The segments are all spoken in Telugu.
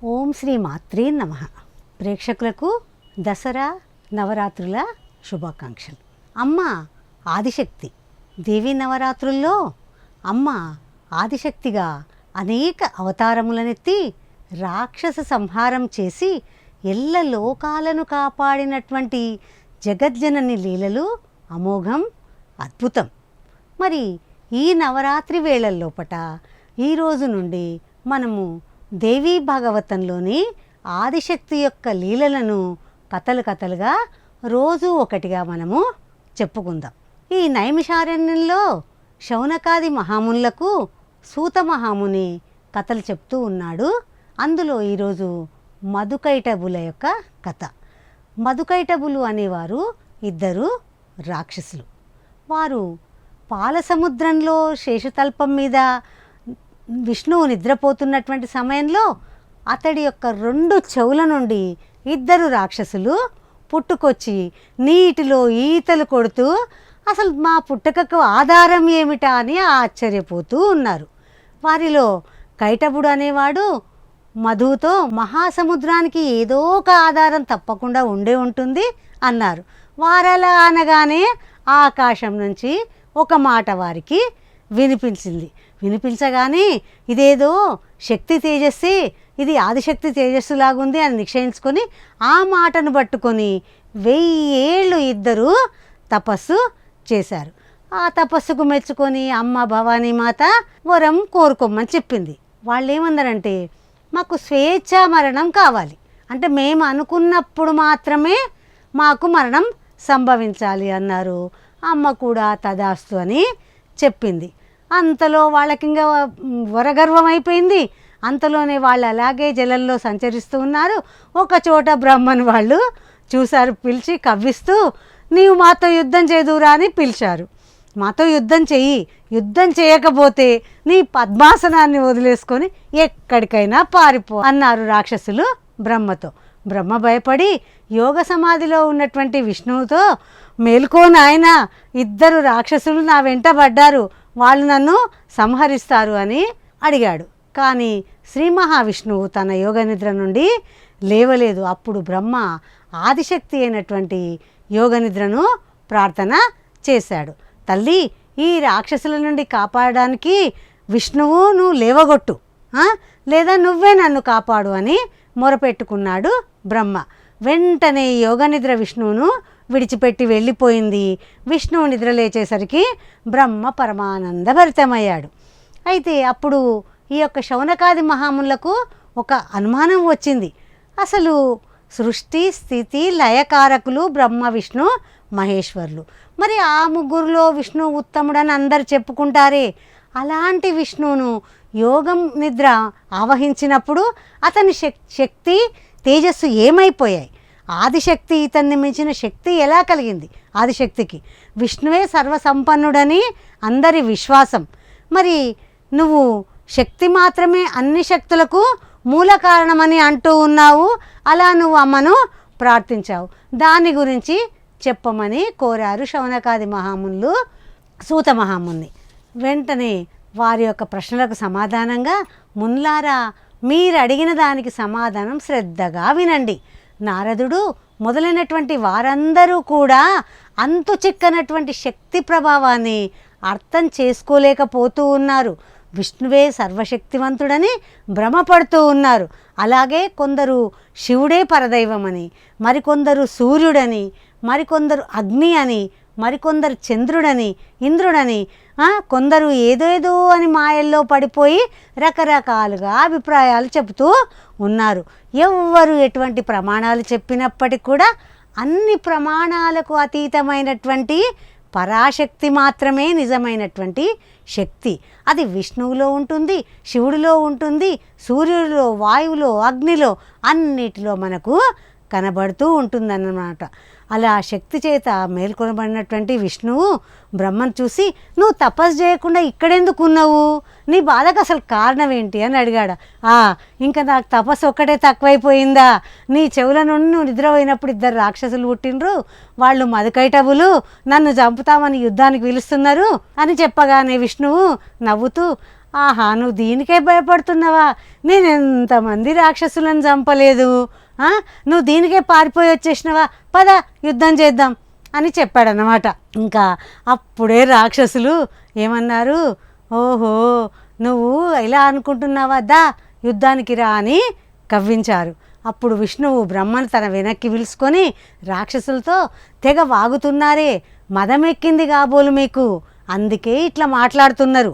ఓం శ్రీ మాత్రే నమ. ప్రేక్షకులకు దసరా నవరాత్రుల శుభాకాంక్షలు. అమ్మ ఆదిశక్తి. దేవి నవరాత్రుల్లో అమ్మ ఆదిశక్తిగా అనేక అవతారములనెత్తి రాక్షస సంహారం చేసి ఎల్ల లోకాలను కాపాడినటువంటి జగజ్జనని లీలలు అమోఘం అద్భుతం. మరి ఈ నవరాత్రి వేళల్లోపట ఈ రోజు నుండి మనము దేవీ భాగవతంలోని ఆదిశక్తి యొక్క లీలలను కథలు కథలుగా రోజు ఒకటిగా మనము చెప్పుకుందాం. ఈ నైమిషారణ్యంలో శౌనకాది మహామునులకు సూత మహాముని కథలు చెప్తూ ఉన్నాడు. అందులో ఈరోజు మధుకైటబుల యొక్క కథ. మధుకైటబులు అనేవారు ఇద్దరు రాక్షసులు. వారు పాల సముద్రంలో శేషతల్పం మీద విష్ణువు నిద్రపోతున్నటువంటి సమయంలో అతడి యొక్క రెండు చెవుల నుండి ఇద్దరు రాక్షసులు పుట్టుకొచ్చి నీటిలో ఈతలు కొడుతూ అసలు మా పుట్టుకకు ఆధారం ఏమిటా? అని ఆశ్చర్యపోతూ ఉన్నారు. వారిలో కైటబుడు అనేవాడు మధుతో మహాసముద్రానికి ఏదో ఒక ఆధారం తప్పకుండా ఉండే ఉంటుంది అన్నారు. వారలా అనగానే ఆకాశం నుంచి ఒక మాట వారికి వినిపించింది. వినిపించగానే ఇదేదో శక్తి తేజస్సే ఇది ఆదిశక్తి తేజస్సు లాగుంది అని నిశ్చయించుకొని ఆ మాటను పట్టుకొని వెయ్యి ఏళ్ళు ఇద్దరు తపస్సు చేశారు. ఆ తపస్సుకు మెచ్చుకొని అమ్మ భవానీ మాత వరం కోరుకోమని చెప్పింది. వాళ్ళు ఏమన్నారంటే మాకు స్వేచ్ఛ మరణం కావాలి. అంటే మేము అనుకున్నప్పుడు మాత్రమే మాకు మరణం సంభవించాలి అన్నారు. అమ్మ కూడా తదాస్తు అని చెప్పింది. అంతలో వాళ్ళకి ఇంకా వరగర్వం అయిపోయింది. అంతలోనే వాళ్ళు అలాగే జలంలో సంచరిస్తూ ఉన్నారు. ఒక చోట బ్రహ్మన్ వాళ్ళు చూశారు పిలిచి కవ్విస్తూ నీవు మాతో యుద్ధం చేదురా అని పిలిచారు. మాతో యుద్ధం చెయ్యి. యుద్ధం చేయకపోతే నీ పద్మాసనాన్ని వదిలేసుకొని ఎక్కడికైనా పారిపో అన్నారు రాక్షసులు బ్రహ్మతో. బ్రహ్మ భయపడి యోగ సమాధిలో ఉన్నటువంటి విష్ణువుతో మేల్కోనాయన ఇద్దరు రాక్షసులు నా వెంట పడ్డారు. వాళ్ళు నన్ను సంహరిస్తారు అని అడిగాడు. కానీ శ్రీ మహావిష్ణువు తన యోగ నిద్ర నుండి లేవలేదు. అప్పుడు బ్రహ్మ ఆదిశక్తి అయినటువంటి యోగ నిద్రను ప్రార్థన చేశాడు. తల్లి ఈ రాక్షసుల నుండి కాపాడడానికి విష్ణువు నువ్వు లేవగొట్టు. లేదా నువ్వే నన్ను కాపాడు అని మొరపెట్టుకున్నాడు బ్రహ్మ. వెంటనే యోగ నిద్ర విష్ణువును విడిచిపెట్టి వెళ్ళిపోయింది. విష్ణువు నిద్ర లేచేసరికి బ్రహ్మ పరమానందభరితమయ్యాడు అయితే అప్పుడు ఈ యొక్క శౌనకాది మహాములకు ఒక అనుమానం వచ్చింది. అసలు సృష్టి స్థితి లయకారకులు బ్రహ్మ విష్ణు మహేశ్వరులు. మరి ఆ ముగ్గురులో విష్ణు ఉత్తముడని అందరు చెప్పుకుంటారే? అలాంటి విష్ణువును యోగం నిద్ర ఆవహించినప్పుడు అతని శక్- శక్తి తేజస్సు ఏమైపోయాయి? ఆదిశక్తి ఇతన్ని మించిన శక్తి ఎలా కలిగింది? ఆదిశక్తికి. విష్ణువే సర్వసంపన్నుడని అందరి విశ్వాసం. మరి నువ్వు శక్తి మాత్రమే అన్ని శక్తులకు మూల కారణమని అంటూ ఉన్నావు. అలా నువ్వు అమ్మను ప్రార్థించావు. దాని గురించి చెప్పమని కోరారు శౌనకాది మహామునులు సూత మహాముని. వెంటనే వారి యొక్క ప్రశ్నలకు సమాధానంగా మున్లారా మీరు అడిగిన దానికి సమాధానం శ్రద్ధగా వినండి. నారదుడు మొదలైనటువంటి వారందరూ కూడా అంతు చిక్కనటువంటి శక్తి ప్రభావాన్ని అర్థం చేసుకోలేకపోతూ ఉన్నారు. విష్ణువే సర్వశక్తివంతుడని భ్రమపడుతూ ఉన్నారు. అలాగే కొందరు శివుడే పరదైవమని మరికొందరు సూర్యుడని మరికొందరు అగ్ని అని మరికొందరు చంద్రుడని ఇంద్రుడని కొందరు ఏదేదో అని మాయల్లో పడిపోయి రకరకాలుగా అభిప్రాయాలు చెబుతూ ఉన్నారు. ఎవ్వరు ఎటువంటి ప్రమాణాలు చెప్పినప్పటికీ కూడా అన్ని ప్రమాణాలకు అతీతమైనటువంటి పరాశక్తి మాత్రమే నిజమైనటువంటి శక్తి. అది విష్ణువులో ఉంటుంది శివుడిలో ఉంటుంది సూర్యుడిలో వాయువులో అగ్నిలో అన్నిటిలో మనకు కనబడుతూ ఉంటుందన్నమాట. అలా ఆ శక్తి చేత మేల్కొనబడినటువంటి విష్ణువు బ్రహ్మను చూసి నువ్వు తపస్సు చేయకుండా ఇక్కడెందుకు ఉన్నావు నీ బాధకు అసలు కారణం ఏంటి అని అడిగాడు. ఆ ఇంకా నాకు తపస్సు ఒక్కటే తక్కువైపోయిందా? నీ చెవుల నుండి నువ్వు నిద్రపోయినప్పుడు ఇద్దరు రాక్షసులు పుట్టినరు వాళ్ళు మధుకైటవులు నన్ను చంపుతామని యుద్ధానికి పిలుస్తున్నారు అని చెప్పగానే విష్ణువు నవ్వుతూ ఆహా నువ్వు దీనికే భయపడుతున్నావా? నేను ఎంతమంది రాక్షసులను చంపలేదు? నువ్వు దీనికే పారిపోయి వచ్చేసినవా? పద యుద్ధం చేద్దాం అని చెప్పాడనమాట ఇంకా అప్పుడే రాక్షసులు ఏమన్నారు? ఓహో నువ్వు ఇలా అనుకుంటున్నావా? దా యుద్ధానికి రా అని కవ్వించారు. అప్పుడు విష్ణువు బ్రహ్మను తన వెనక్కి పిలుచుకొని రాక్షసులతో తెగ వాగుతున్నారే మదమెక్కింది కాబోలు మీకు. అందుకే ఇట్లా మాట్లాడుతున్నారు.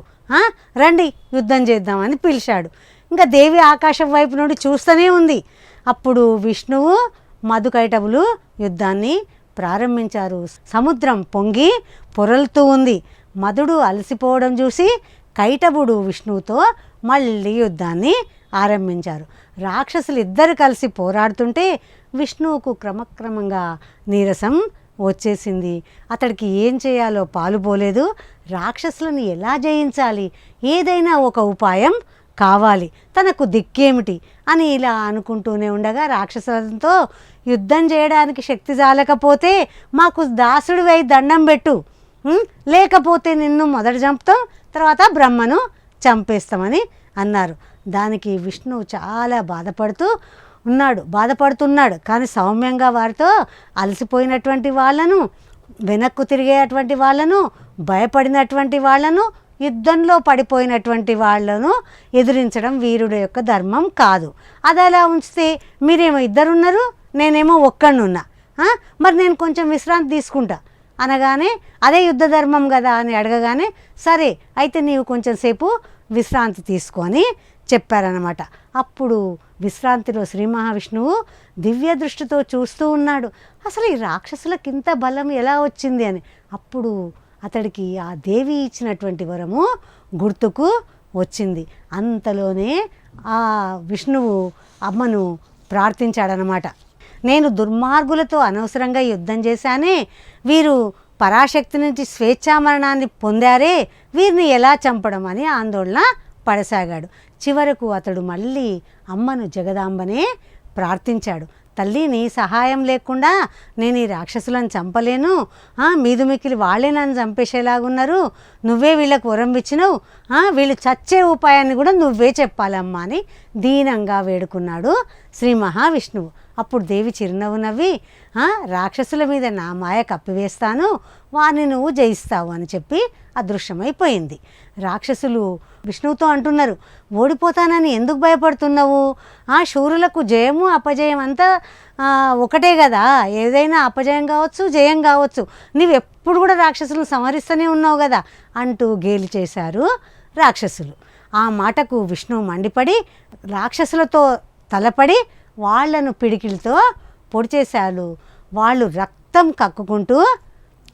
రండి యుద్ధం చేద్దామని పిలిచాడు. ఇంకా దేవి ఆకాశం వైపు నుండి చూస్తూనే ఉంది. అప్పుడు విష్ణువు మధుకైటవులు యుద్ధాన్ని ప్రారంభించారు. సముద్రం పొంగి పొరలుతూ ఉంది. మధుడు అలసిపోవడం చూసి కైటవుడు విష్ణువుతో మళ్ళీ యుద్ధాన్ని ఆరంభించారు. రాక్షసులు ఇద్దరు కలిసి పోరాడుతుంటే విష్ణువుకు క్రమక్రమంగా నీరసం వచ్చేసింది. అతడికి ఏం చేయాలో పాలుపోలేదు రాక్షసులను ఎలా జయించాలి? ఏదైనా ఒక ఉపాయం కావాలి. తనకు దిక్కేమిటి? అని ఇలా అనుకుంటూనే ఉండగా రాక్షసులతో యుద్ధం చేయడానికి శక్తి జాలకపోతే మాకు దాసుడివై దండం పెట్టు. లేకపోతే నిన్ను మొదట చంపుతాం తర్వాత బ్రహ్మను చంపేస్తామని అన్నారు. దానికి విష్ణువు చాలా బాధపడుతూ ఉన్నాడు బాధపడుతున్నాడు. కానీ సౌమ్యంగా వారితో అలసిపోయినటువంటి వాళ్ళను వెనక్కు తిరిగేటువంటి వాళ్ళను భయపడినటువంటి వాళ్ళను యుద్ధంలో పడిపోయినటువంటి వాళ్ళను ఎదిరించడం వీరుడు యొక్క ధర్మం కాదు. అది అలా ఉంచితే మీరేమో ఇద్దరున్నారు నేనేమో ఒక్కడినున్నా మరి నేను కొంచెం విశ్రాంతి తీసుకుంటా. అనగానే అదే యుద్ధ ధర్మం కదా అని అడగగానే సరే అయితే నీవు కొంచెం సేపు విశ్రాంతి తీసుకొని చెప్పారనమాట అప్పుడు విశ్రాంతిలో శ్రీ మహావిష్ణువు దివ్య దృష్టితో చూస్తూ ఉన్నాడు. అసలు ఈ రాక్షసులకి ఇంత బలం ఎలా వచ్చింది అని. అప్పుడు అతడికి ఆ దేవి ఇచ్చినటువంటి వరము గుర్తుకు వచ్చింది. అంతలోనే ఆ విష్ణువు అమ్మను ప్రార్థించాడనమాట నేను దుర్మార్గులతో అనవసరంగా యుద్ధం చేశానే వీరు పరాశక్తి నుంచి స్వేచ్ఛామరణాన్ని పొందారే వీరిని ఎలా చంపడం అని ఆందోళన పడసాగాడు. చివరకు అతడు మళ్ళీ అమ్మను జగదాంబనే ప్రార్థించాడు. తల్లి నీ సహాయం లేకుండా నేను ఈ రాక్షసులను చంపలేను. మీదు మిక్కిలి వాళ్ళే నన్ను చంపేసేలాగున్నారు. నువ్వే వీళ్ళకు వరం ఇచ్చినావు. వీళ్ళు చచ్చే ఉపాయాన్ని కూడా నువ్వే చెప్పాలమ్మా అని దీనంగా వేడుకున్నాడు శ్రీ మహావిష్ణువు. అప్పుడు దేవి చిరునవ్వు నవ్వి రాక్షసుల మీద నా మాయ కప్పివేస్తాను వారిని నువ్వు జయిస్తావు అని చెప్పి అదృశ్యమైపోయింది. రాక్షసులు విష్ణువుతో అంటున్నారు ఓడిపోతానని ఎందుకు భయపడుతున్నావు? ఆ శూరులకు జయము అపజయం అంతా ఒకటే కదా. ఏదైనా అపజయం కావచ్చు జయం కావచ్చు. నువ్వెప్పుడు ఎప్పుడు కూడా రాక్షసులను సంహరిస్తూనే ఉన్నావు కదా అంటూ గేలి చేశారు రాక్షసులు. ఆ మాటకు విష్ణువు మండిపడి రాక్షసులతో తలపడి వాళ్ళను పిడికిలతో పొడి చేశారు వాళ్ళు రక్తం కక్కుకుంటూ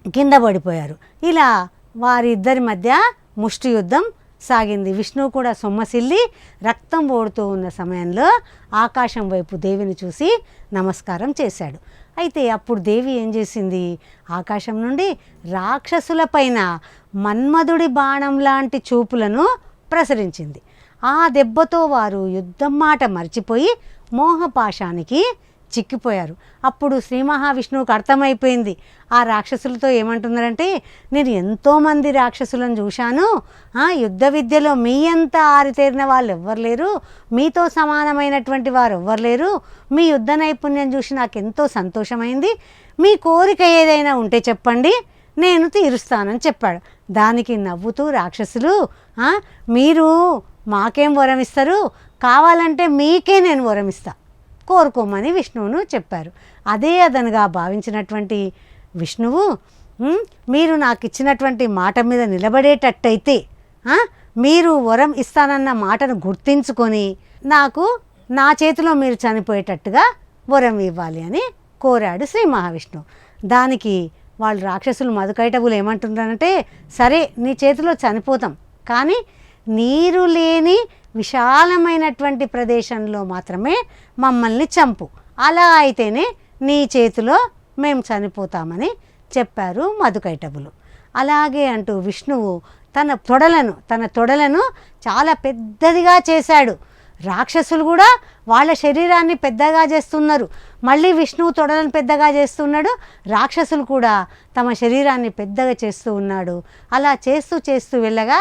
కింద పడిపోయారు. ఇలా వారిద్దరి మధ్య ముష్టి యుద్ధం సాగింది. విష్ణువు కూడా సొమ్మసిల్లి రక్తం ఓడుతూ ఉన్న సమయంలో ఆకాశం వైపు దేవిని చూసి నమస్కారం చేశాడు. అయితే అప్పుడు దేవి ఏం చేసింది? ఆకాశం నుండి రాక్షసులపైన మన్మధుడి బాణం లాంటి చూపులను ప్రసరించింది. ఆ దెబ్బతో వారు యుద్ధం మాట మర్చిపోయి మోహపాశానికి చిక్కిపోయారు. అప్పుడు శ్రీ మహావిష్ణువుకు అర్థమైపోయింది. ఆ రాక్షసులతో ఏమంటున్నారంటే నేను ఎంతోమంది రాక్షసులను చూశాను. ఆ యుద్ధ విద్యలో మీ అంత ఆరితేరిన వాళ్ళు ఎవ్వరు లేరు. మీతో సమానమైనటువంటి వారు ఎవ్వరు లేరు. మీ యుద్ధ నైపుణ్యం చూసి నాకు ఎంతో సంతోషమైంది. మీ కోరిక ఏదైనా ఉంటే చెప్పండి. నేను తీరుస్తానని చెప్పాడు. దానికి నవ్వుతూ రాక్షసులు మీరు మాకేం వరం ఇస్తారు? కావాలంటే మీకే నేను వరం ఇస్తా. కోరుకోమని విష్ణువును చెప్పారు. అదే అదనుగా భావించినటువంటి విష్ణువు మీరు నాకు ఇచ్చినటువంటి మాట మీద నిలబడేటట్టయితే మీరు వరం ఇస్తానన్న మాటను గుర్తించుకొని నాకు నా చేతిలో మీరు చనిపోయేటట్టుగా వరం ఇవ్వాలి అని కోరాడు శ్రీ మహావిష్ణువు. దానికి వాళ్ళు రాక్షసులు మధుకైటవులు ఏమంటున్నారంటే సరే నీ చేతిలో చనిపోతాం. కానీ నీరు లేని విశాలమైనటువంటి ప్రదేశంలో మాత్రమే మమ్మల్ని చంపు. అలా అయితేనే నీ చేతిలో మేము చనిపోతామని చెప్పారు మధుకైటబులు అలాగే అంటూ విష్ణువు తన తొడలను తన తొడలను చాలా పెద్దదిగా చేశాడు. రాక్షసులు కూడా వాళ్ళ శరీరాన్ని పెద్దగా చేస్తున్నారు. మళ్ళీ విష్ణువు తొడలను పెద్దగా చేస్తున్నాడు. రాక్షసులు కూడా తమ శరీరాన్ని పెద్దగా చేస్తూ ఉన్నాడు. అలా చేస్తూ చేస్తూ వెళ్ళగా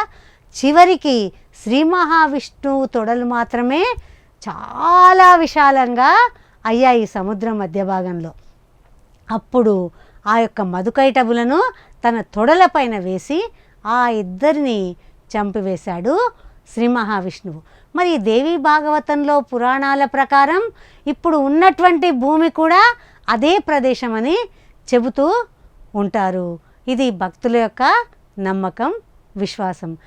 చివరికి శ్రీ మహావిష్ణువు తొడలు మాత్రమే చాలా విశాలంగా అయ్యాయి సముద్ర మధ్య భాగంలో. అప్పుడు ఆ యొక్క మధుకైటబులను తన తొడలపైన వేసి ఆ ఇద్దరిని చంపివేశాడు శ్రీ మహావిష్ణువు. మరి దేవి భాగవతంలో పురాణాల ప్రకారం ఇప్పుడు ఉన్నటువంటి భూమి కూడా అదే ప్రదేశం అని చెబుతూ ఉంటారు. ఇది భక్తుల యొక్క నమ్మకం. విశ్వాసం.